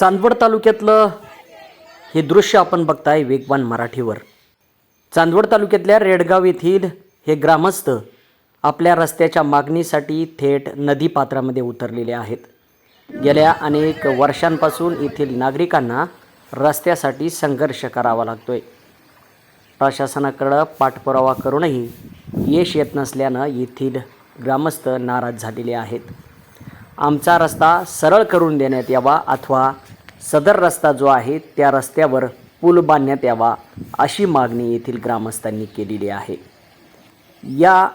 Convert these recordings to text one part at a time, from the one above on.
चांदवड तालुक्यातलं हे दृश्य आपण बघताय वेगवान मराठीवर. चांदवड तालुक्यातल्या रेडगाव येथील हे ग्रामस्थ आपल्या रस्त्याच्या मागणीसाठी थेट नदीपात्रामध्ये उतरलेले आहेत. गेल्या अनेक वर्षांपासून येथील नागरिकांना रस्त्यासाठी संघर्ष करावा लागतोय. प्रशासनाकडं पाठपुरावा करूनही यश येत नसल्यानं येथील ग्रामस्थ नाराज झालेले आहेत. आमचा रस्ता सरळ करून देण्यात यावा अथवा सदर रस्ता जो आहे त्या रस्त्यावर पूल बांधण्यात यावा अशी मागणी येथील ग्रामस्थांनी केलेली आहे. या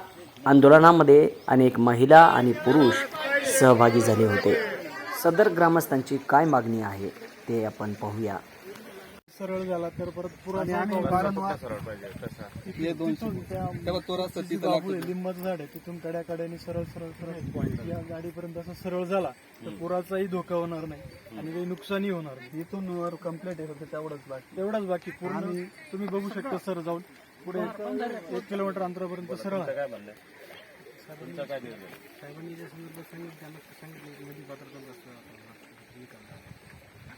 आंदोलनामध्ये अनेक महिला आणि पुरुष सहभागी झाले होते. सदर ग्रामस्थांची काय मागणी आहे ते आपण पाहूया. सरळ झाला तर परत पुरा लिंबाचं झाड आहे तिथून कड्या कड्याने सरळ सरळ सरळ या गाडीपर्यंत असं सरळ झाला तर पुराचाही धोका होणार नाही आणि काही नुकसानही होणार नाही. इथून वर कंप्लीट आहे फक्त तेवढंच बाकी. तेवढाच बाकी पूर्ण तुम्ही बघू शकता सर जाऊन. पुढे एक किलोमीटर अंतरापर्यंत सरळ आहे. साहेबांनी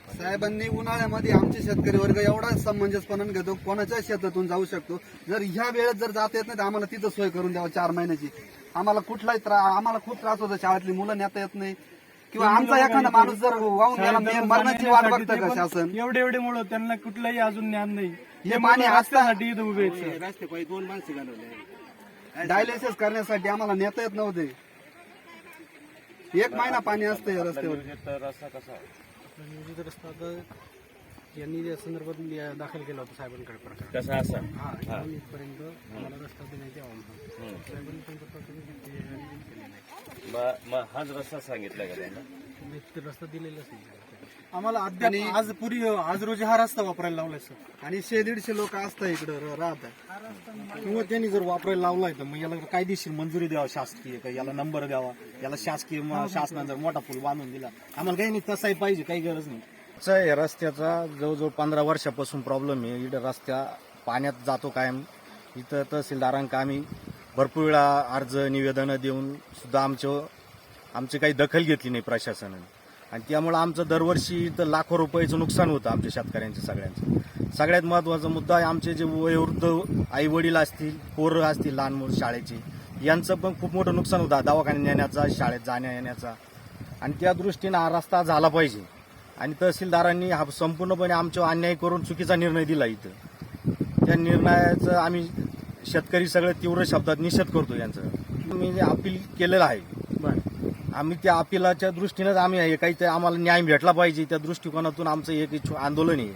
उन्हाळ्यामध्ये आमचे शेतकरी वर्ग एवढा समंजसपणाने घेतो कोणाच्या शेतातून जाऊ शकतो. जर ह्या वेळेत जर जाता येत नाही तर आम्हाला तिथं सोय करून द्यावं चार महिन्याची. आम्हाला कुठलाही त्रास आम्हाला खूप त्रास होतो शाळेतली मुलं नेता येत नाही. किंवा आमचा एखादा माणूस जर वाहून गेला मरणाची वाट बघतं का शासन? एवढे एवढे मुळे त्यांना कुठलंही अजून ज्ञान नाही. हे पाणी असता. रस्त्यासाठी इथं उभे आहेत सर. डायलिसिस करण्यासाठी आम्हाला नेता येत नव्हते. एक महिना पाणी असतं या रस्त्यावर. रस्ता आता यांनी या संदर्भात दाखल केला होता साहेबांकडे प्रकार. कसा असा? हा इथपर्यंत आम्हाला रस्ता देण्यात यावा म्हणून साहेबांनी त्यांचा प्रकार केलेला आहे. मग मग हाच रस्ता सांगितला का त्यांना? म्हणजे ते रस्ता दिलेलाच नाही. आम्हाला अद्याप आज पुरी आज रोजी हा रस्ता वापरायला लावलाय सर. आणि शे दीडशे लोक असतात इकडं राहतात किंवा त्यांनी जर वापरायला लावलाय तर मग याला कायदेशीर मंजुरी द्यावा शासकीय का याला नंबर द्यावा याला शासकीय म- शासनाने जर मोठा पूल बांधून दिला आम्हाला काही नाही तसाही पाहिजे काही गरज नाही. चा या रस्त्याचा जवळजवळ पंधरा वर्षापासून प्रॉब्लेम आहे. इथं रस्त्या पाण्यात जातो कायम. इथं तहसीलदारांका आम्ही भरपूर वेळा अर्ज निवेदनं देऊन सुद्धा आमचं आमची काही दखल घेतली नाही प्रशासनाने. आणि त्यामुळे आमचं दरवर्षी इथं लाखो रुपयाचं नुकसान होतं आमच्या शेतकऱ्यांचं सगळ्यांचं. सगळ्यात महत्त्वाचा मुद्दा आहे आमचे जे वयोवृद्ध आई वडील असतील पोरं असतील लहान मुलं शाळेची यांचं पण खूप मोठं नुकसान होतं. दवाखान्यात नेण्याचा शाळेत जाण्या येण्याचा. आणि त्या दृष्टीनं हा रस्ता झाला पाहिजे. आणि तहसीलदारांनी हा संपूर्णपणे आमच्यावर अन्याय करून चुकीचा निर्णय दिला इथं. त्या निर्णयाचं आम्ही शेतकरी सगळं तीव्र शब्दात निषेध करतो यांचं. मी अपील केलेलं आहे बरं. आम्ही त्या अपिलाच्या दृष्टीनेच आम्ही आहे. काहीतरी आम्हाला न्याय भेटला पाहिजे. त्या दृष्टिकोनातून आमचं एक इच्छु- आंदोलन आहे.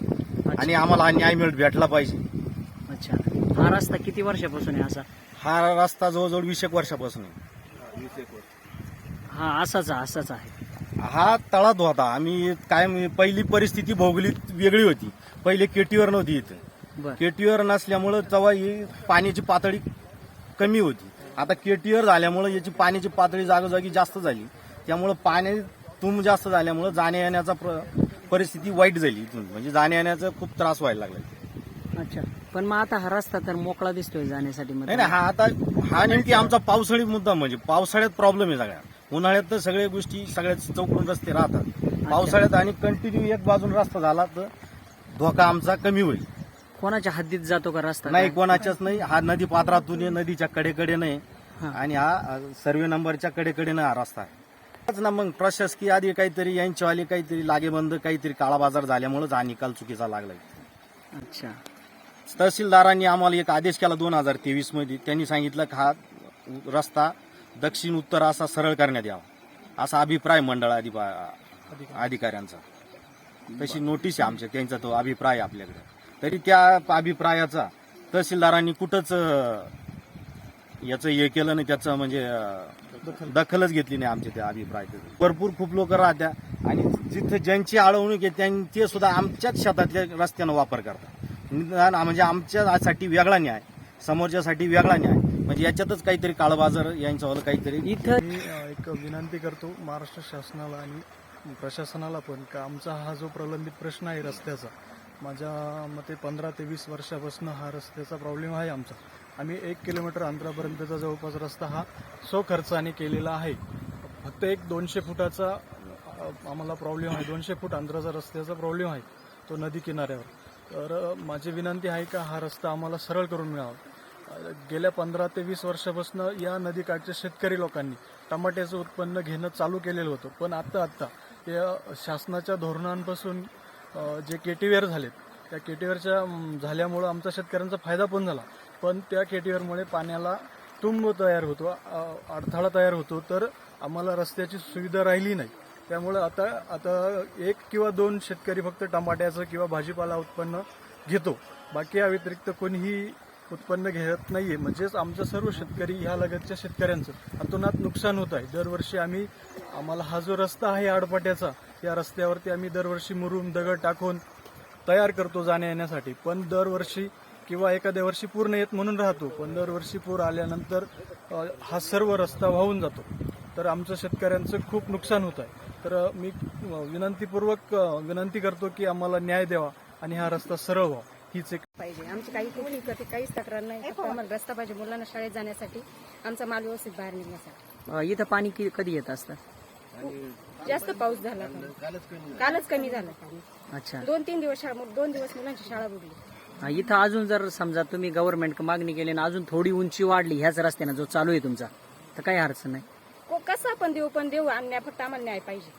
आणि आम्हाला हा न्याय मिळ भेटला पाहिजे. अच्छा. हा रस्ता किती वर्षापासून आहे असा? हा रस्ता जवळजवळ वीस एक वर्षापासून आहे. हा असाच आहे, असाच आहे. हा तळात होता. आम्ही कायम पहिली परिस्थिती भौगोलिक वेगळी होती. पहिले केटीवर नव्हती इथं. केटीवर नसल्यामुळं तेव्हा ही पाण्याची पातळी कमी होती. आता केटीवर झाल्यामुळं याची पाण्याची पातळी जागोजागी जास्त झाली. त्यामुळं पाणी तुम जास्त झाल्यामुळं जाण्या येण्याचा प्र- परिस्थिती वाईट झाली इथून. म्हणजे जाण्या येण्याचा खूप त्रास व्हायला लागला अच्छा. पण मग आता हा रस्ता तर मोकळा दिसतोय जाण्यासाठी नाही नाही, हा आता हा नेमकी आमचा पावसाळी मुद्दा म्हणजे पावसाळ्यात प्रॉब्लेम आहे सगळ्या उन्हाळ्यात तर सगळ्या गोष्टी सगळ्या चौकडून रस्ते राहतात. पावसाळ्यात आणि कंटिन्यू एक बाजून रस्ता झाला तर धोका आमचा कमी होईल. कोणाच्या हद्दीत जातो का रस्ता? नाही? कोणाच्याच नाही. हा नदी पात्रातून आहे, नदीच्या कडेकडे नाही. हा. आणि हा सर्वे नंबरच्या कडेकडे हा रस्ता आहे. तेच ना मग प्रशासकीय आधी काहीतरी यांच्यावाली काहीतरी लागेबंद काहीतरी काळाबाजार झाल्यामुळेच हा निकाल चुकीचा लागलाय. अच्छा. तहसीलदारांनी आम्हाला एक आदेश केला दोन हजार तेवीसमध्ये. त्यांनी सांगितलं की हा रस्ता दक्षिण उत्तर असा सरळ करण्यात यावा. असा अभिप्राय मंडळ अधिपा- अधिकाऱ्यांचा. तशी नोटीस आहे आमच्या त्यांचा तो अभिप्राय आहे आपल्याकडे. तरी त्या अभिप्रायाचा तहसीलदारांनी कुठंच याचं हे केलं नाही त्याचं म्हणजे दखलच घेतली नाही आमच्या त्या अभिप्राय भरपूर खूप लोक राहत्या आणि जिथं ज्यांची आळवणूक आहे त्यांचे सुद्धा आमच्याच शेतातल्या रस्त्यानं वापर करतात. निदान म्हणजे आमच्यासाठी वेगळा न्याय समोरच्यासाठी वेगळा न्याय. म्हणजे याच्यातच काहीतरी काळबाजार यांच्यावर काहीतरी इथं मी एक विनंती करतो महाराष्ट्र शासनाला आणि प्रशासनाला पण का आमचा हा जो प्रलंबित प्रश्न आहे रस्त्याचा माझ्या मते पंधरा ते वीस वर्षापासून हा रस्त्याचा प्रॉब्लेम आहे आमचा. आम्ही एक किलोमीटर अंतरापर्यंतचा जवळपास रस्ता हा स्वखर्चाने केलेला आहे. फक्त एक दोनशे फुटाचा आम्हाला प्रॉब्लेम आहे. दोनशे फूट अंतराचा रस्त्याचा प्रॉब्लेम आहे तो नदी किनाऱ्यावर. तर माझी विनंती आहे का हा रस्ता आम्हाला सरळ करून मिळावा. गेल्या पंधरा ते वीस वर्षापासून या नदीकाठच्या शेतकरी लोकांनी टमाट्याचं उत्पन्न घेणं चालू केलेलं होतं. पण आत्ता आत्ता या शासनाच्या धोरणांपासून जे केटीवेअर झालेत त्या केटीवेअरच्या झाल्यामुळं आमचा शेतकऱ्यांचा फायदा पण झाला. पण त्या केटीवेअरमुळे पाण्याला तुंब तयार होतो अडथळा तयार होतो तर आम्हाला रस्त्याची सुविधा राहिली नाही. त्यामुळं आता आता एक किंवा दोन शेतकरी फक्त टमाट्याचं किंवा भाजीपाला उत्पन्न घेतो. बाकी या व्यतिरिक्त कोणीही उत्पन्न घेत नाहीये. म्हणजेच आमचं सर्व शेतकरी ह्या लगतच्या शेतकऱ्यांचं अतोनात नुकसान होत आहे. दरवर्षी आम्ही आम्हाला हा जो रस्ता आहे आडपाट्याचा या रस्त्यावरती आम्ही दरवर्षी मुरुम दगड टाकून तयार करतो जाण्या येण्यासाठी. पण दरवर्षी किंवा एखाद्या वर्षी पूर्ण येत म्हणून राहतो. पण दरवर्षी पूर आल्यानंतर हा सर्व रस्ता वाहून जातो. तर आमचं शेतकऱ्यांचं खूप नुकसान होत आहे. तर मी विनंतीपूर्वक विनंती करतो की आम्हाला न्याय द्यावा आणि हा रस्ता सरळ व्हावा. हीच एक पाहिजे. आमची काही कोणी कधी काहीच तक्रार नाही. आम्हाला रस्ता पाहिजे मुलांना शाळेत जाण्यासाठी आमचा माल व्यवस्थित बाहेर निघण्यासाठी. इथं पाणी कि कधी येत असतं? जास्त पाऊस झाला का? कालच कमी झाला. अच्छा. दोन तीन दिवस शाळा दोन दिवस मुलांची शाळा बुडली. इथं अजून जर समजा तुम्ही गव्हर्नमेंट मागणी केली आणि अजून थोडी उंची वाढली ह्याच रस्त्यानं जो चालू आहे तुमचा तर काही अडचण नाही. को कसा पण देऊ? पण देऊ आणि न्याय- फक्त आम्हाला न्याय पाहिजे.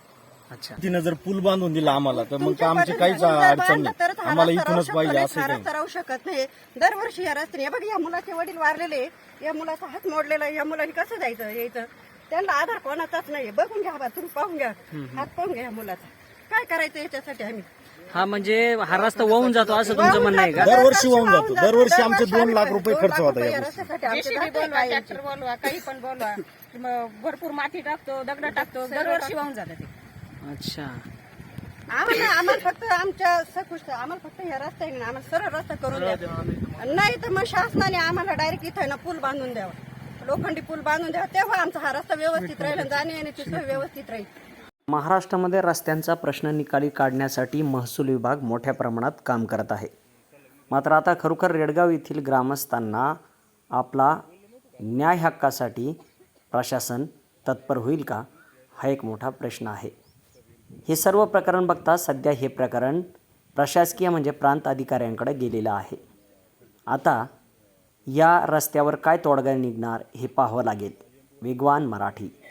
अच्छा. तिनं जर पूल बांधून दिला आम्हाला तर मग आमची काहीच अडचण नाही. आम्हाला इथूनच पाहिजे असं काही राहू शकत नाही. दरवर्षी या रस्त्याने हे बघ या मुलाचे वडील वारलेले या मुलाचा हात मोडलेला आहे. या मुलाने कसं जायचं यायचं? त्यांना आधार कोणाचाच नाही बघून घ्या बा तुम्ही पाहून घ्या. हात पाहून घ्या या मुलाचा. काय करायचं याच्यासाठी आम्ही? हा म्हणजे हा रस्ता वाहून जातो असं तुमचं म्हणणं आहे का? दरवर्षी वाहून जातो. दरवर्षी आमचे दोन लाख रुपये खर्च होता या गोष्टी रस्त्यासाठी आमचे जेसीबी जाते बोलवा काय ट्रॅक्टर बोलवा काही पण बोलवा. मग भरपूर माती टाकतो दगड टाकतो दरवर्षी वाहून जातं ते. अच्छा. आम्हाला आम्हाला फक्त आमच्या सकुश आम्हाला फक्त या रस्ता आहे ना आम्हाला सरळ रस्ता करून द्या. नाही तर मग शासनाने आम्हाला डायरेक्ट इथं ना पूल बांधून द्यावा. लोखंडी पूल बांधून द्यावा तेव्हा आमचा हा रस्ता व्यवस्थित राहील आणि जाणे येण्याची सोय व्यवस्थित राहील. महाराष्ट्रामध्ये रस्त्यांचा प्रश्न निकाली काढण्यासाठी महसूल विभाग मोठ्या प्रमाणात काम करत आहे. मात्र आता खरोखर रेडगाव येथील ग्रामस्थांना आपला न्याय हक्कासाठी प्रशासन तत्पर होईल का हा एक मोठा प्रश्न आहे. हे सर्व प्रकरण बघता सध्या हे प्रकरण प्रशासकीय म्हणजे प्रांत अधिकाऱ्यांकडे गेलेलं आहे. आता या रस्त्यावर काय तोडगा निघणार हे पाहावं लागेल. वेगवान मराठी.